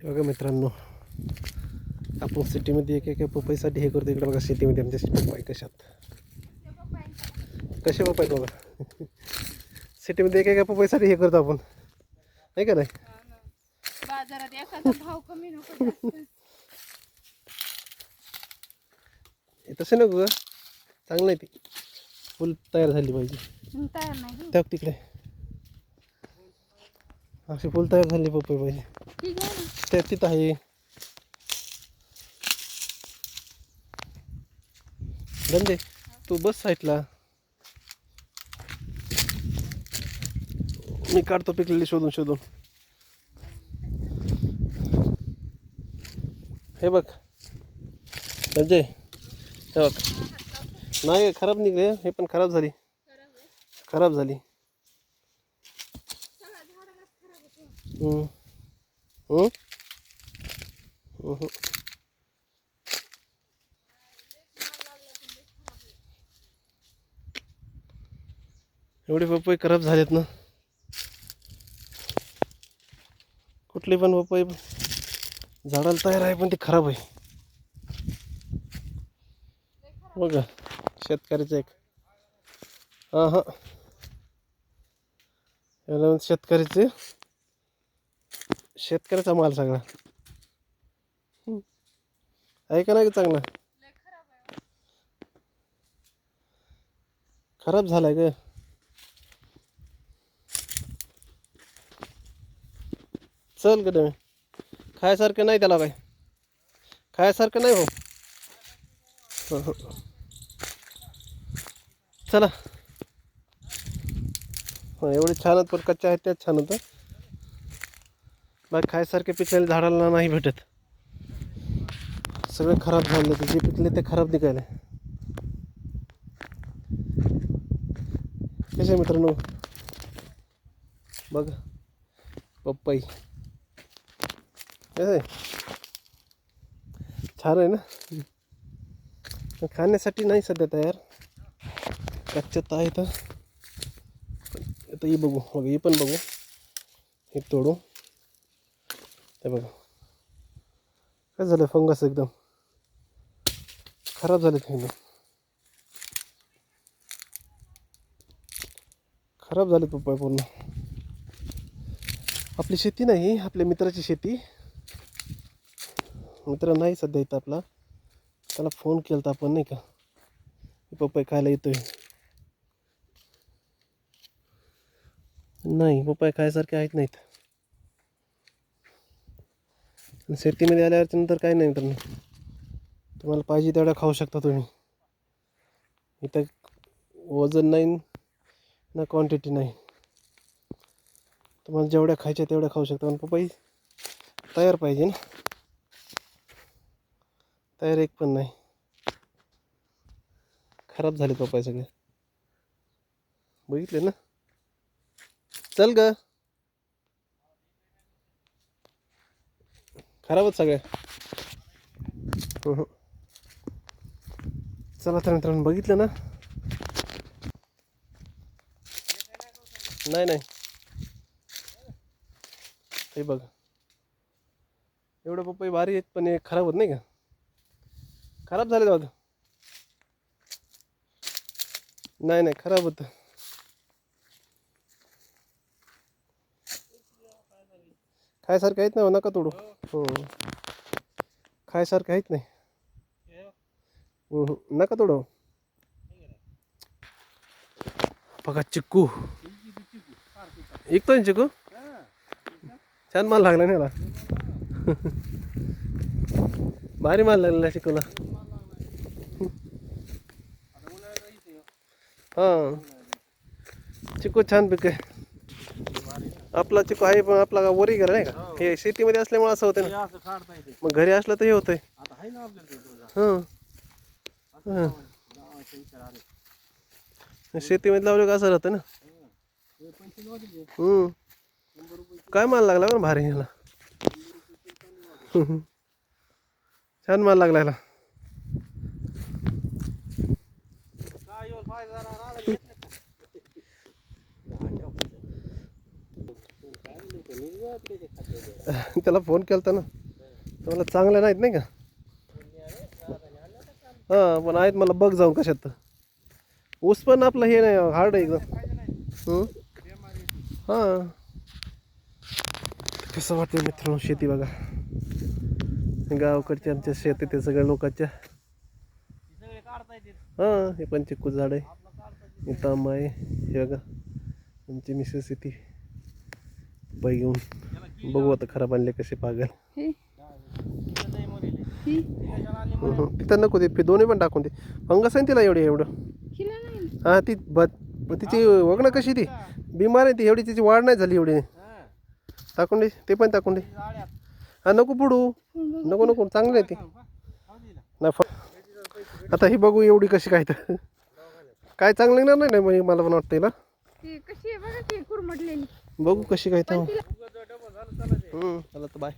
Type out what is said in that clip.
हे बघा मित्रांनो आपण सिटीमध्ये एक एका पपईसाठी हे करतो इकडे बघा सिटीमध्ये आमच्या पपई कशात? कसे पपई आहेत बघा? सिटीमध्ये एक एका पपईसाठी हे करतो आपण. नाही का नाही. हे तसे नको ग. चांगलं आहे ते. फुल तयार झाली पाहिजे. तयार नाही. तिकडे. अशी फुल तयार झाली पपई पाहिजे. ठीक आहे त्या तिथं आहे. धंदे तू बस साईडला. मी काढतो पिकलेली शोधून शोधून. हे बघ. संजय हे बघ. नाही खराब निघले. हे पण खराब झाली. खराब झाली. हम्म. एवढे पपई खराब झालेत ना. कुठली पण पपई झाडाला तयार आहे पण ती खराब आहे. बघा शेतकऱ्याचं एक. हां हां. शेतकऱ्याचे. शेतकऱ्याचा माल सगळा हम्म. आहे का नाही चांगला? खराब झालाय ग. चल ग तुम्ही खायसारखं नाही त्याला काय खायसारखं नाही हो हो, हो. चला. हो एवढे छान आहेत पण कच्च्या आहेत त्याच छान होतं. बाकी खायसारखे पिकलेले झाडाला नाही भेटत। सगळे खराब झाले ते, जे पिकले ते खराब निघाले कसे मित्रांनो? बघ, पप्पाई। कसं छान आहे ना? खाण्यासाठी नाही सध्या तयार. कच्च्यात आता ही बघू, बघ, ही पण बघू. हे तोडू. हे बघा. काय झालं? फंगस एकदम. खराब झाले एकदम खराब झाले पप्पा पूर्ण. आपली शेती नाही आपल्या मित्राची शेती. मित्र नाही सध्या इथं आपला. त्याला फोन केला तर आपण नाही का? पप्पा खायला येतोय. नाही पप्पा खायसारखे आहेत नाहीत. आणि शेतीमध्ये आल्यावरच्या नंतर काही नाही मित्रांनो तुम्हाला पाहिजे तेवढा खाऊ शकता तुम्ही. इथं वजन नाही ना क्वांटिटी नाही. तुम्हाला जेवढ्या खायच्या तेवढ्या खाऊ शकता. पण पपई तयार पाहिजे ना. तयार एक पण नाही. खराब झाले पपई सगळे. बघितले ना? चल ग. खराबच सगळ्या हो हो. चला तर मित्रांनो बघितलं ना? नाही नाही. हे बघ. एवढं पपई भारी आहेत पण हे खराब होत नाही का? खराब झाले दादा नाही नाही खराब होतं. खायसारखं आहेत ना नका तोडू. हो. खायसारखं आहेत नाही. नका तोडू. बघा चिक्कू. ऐकतोय ना चिकू छान माल लागला नाही मला भारी माल लागलेला चिकूला हां. चिक्कू छान पिक आहे आपला चिक्कू आहे पण आपला वरी गेला नाही का हे. शेतीमध्ये असल्यामुळे असं होतं ना. मग घरी असलं तर हे होतंय. आहे हां. हां. शेतीमध्ये लावलं का असं राहतं ना? हम्म. काय माल लागला बरं भारी ह्याला? छान माल लागला ह्याला. त्याला फोन केला ना. तर मला चांगल्या नाहीत नाही का? हां पण आहेत मला बघ जाऊन कशात. ऊस पण आपलं हे नाही हार्ड आहे एकदम. हां? कसं वाटतं मित्रांनो शेती बघा. गावाकडच्या आमच्या शेती ते सगळ्या लोकांच्या. हां हे पण चिक्कू झाड आहे. इथं आहे हे बघा. आमची मिसेस येते पै घेऊन बघू आता खराब आणले कसे पागल. तिथं नको ते दोन्ही पण टाकून दे. फंगस आहे तिला एवढी एवढं? हां ती तिची वगणं कशी ती? बिमार आहे ती एवढी तिची वाढ नाही झाली एवढी. टाकून दे ते पण टाकून दे. हा नको पुढू. नको नको चांगलं आहे ती. नाही आता ही बघू एवढी कशी काय तर. काय चांगलं येणार नाही मला पण वाटतं ना. ती कशी आहे बघा कशी काय तर हं, चला तर बाय.